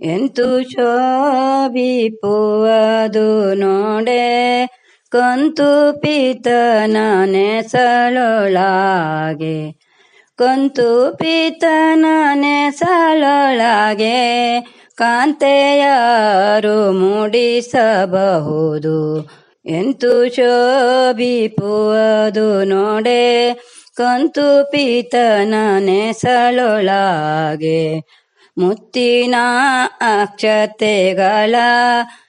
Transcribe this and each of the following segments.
ಎಂತು ಶೋಭಿಪುವುದು ನೋಡೆ, ಕಂತು ಪೀತನ ನೆಸಳೊಳಗೆ. ಕಂತು ಪೀತನ ನೆಸಳೊಳಗೆ ಕಾಂತೆಯಾರು ಮೂಡಿಸಬಹುದು. ಎಂತು ಶೋಭಿಪುವುದು ನೋಡೆ, ಕಂತು ಪೀತನ ನೆಸಳೊಳಗೆ. ಮುತ್ತಿನ ಅಕ್ಷತೆಗಳ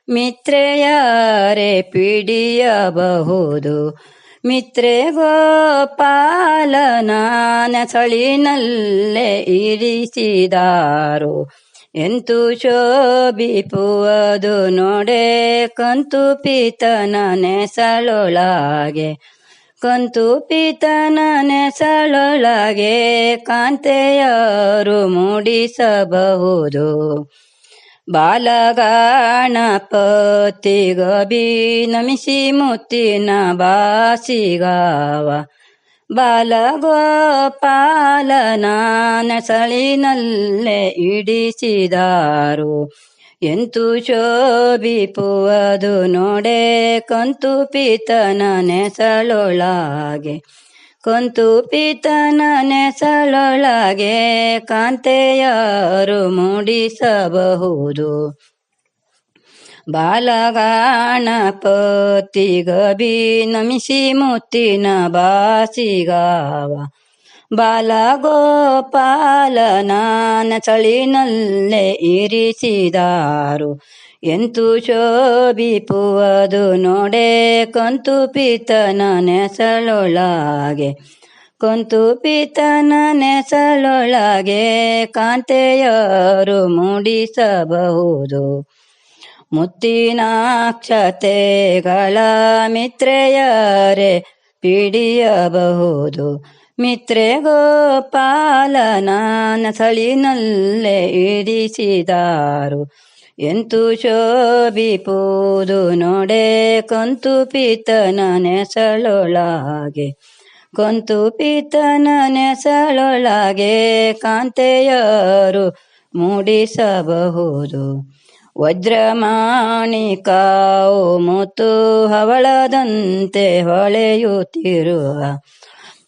ಮಿತ್ರೆಯಾರೆ ಪಿಡಿಯಬಹುದು. ಮಿತ್ರೆ ಗೋಪಾಲನ ನೆಸಳಿನಲ್ಲೇ ಇರಿಸಿದಾರು. ಎಂತು ಶೋಭಿಪುವುದು ನೋಡೆ ಕಂತು ಪಿತನ ನೆಸಳೊಳಗೆ. ಕಂತು ಪಿತನ ನೆಸಳೊಳಗೆ ಕಾಂತೆಯರು ಮೂಡಿಸಬಹುದು. ಬಾಲಗಣಪತಿ ಗಬಿ ನಮಿಸಿ ಮುತ್ತಿನ ಬಾಸಿಗಾವ. ಬಾಲಗೋಪಾಲನ ನೆಸಳಿನಲ್ಲೇ ಇಡಿಸಿದಾರು. ಎಂತು ಶೋಭಿಪುವುದು ನೋಡೆ ಕೊಂತು ಪೀತನ ನೆಸಳೊಳಗೆ. ಕೊಂತು ಪೀತನ ನೆಸಳೊಳಗೆ ಕಾಂತೆಯಾರು ಮೂಡಿಸಬಹುದು. ಬಾಲಗಣಪತಿ ಗಬಿ ನಮಿಸಿ ಮುತ್ತಿನ ಬಾಸಿಗಾವ. ಬಾಲಗೋಪಾಲನ ಚಳಿನಲ್ಲೇ ಇರಿಸಿದಾರು. ಎಂತು ಶೋಭಿಪುವುದು ನೋಡೆ ಕೊಂತು ಪಿತನ ನೆಸಳೊಳಗೆ ಕೊಂತು ಪಿತನ ನೆಸಳೊಳಗೆ ಕಾಂತೆಯರು ಮೂಡಿಸಬಹುದು. ಮುತ್ತಿನಾಕ್ಷತೆಗಳ ಮಿತ್ರೆಯರೆ ಪಿಡಿಯಬಹುದು. ಮಿತ್ರೆ ಗೋಪಾಲನ ನಸಳಿನಲ್ಲೇ ಇರಿಸಿದಾರು. ಎಂತು ಶೋಭಿಪುವುದು ನೋಡೆ ಕೊಂತು ಪಿತನ ನೆಸಳೊಳಗೆ. ಕೊಂತು ಪಿತನ ನೆಸಳೊಳಗೆ ಕಾಂತೆಯರು ಮೂಡಿಸಬಹುದು. ವಜ್ರಮಾಣಿಕಾವು ಮುತ್ತು ಹವಳದಂತೆ ಹೊಳೆಯುತ್ತಿರುವ.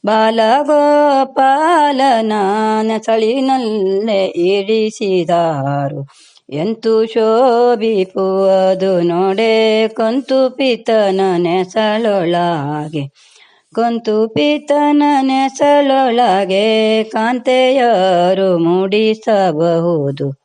ಬಾಲಗೋಪಾಲನ ನೆಸಳಿನಲ್ಲೇ ಇರಿಸಿದಾರು. ಎಂತು ಶೋಭಿಪುವುದು ನೋಡೆ ಕೊಂತು ಪಿತನ ನೆಸಳೊಳಗೆ. ಕೊಂತು ಪಿತನ ನೆಸಳೊಳಗೆ ಕಾಂತೆಯರು ಮೂಡಿಸಬಹುದು.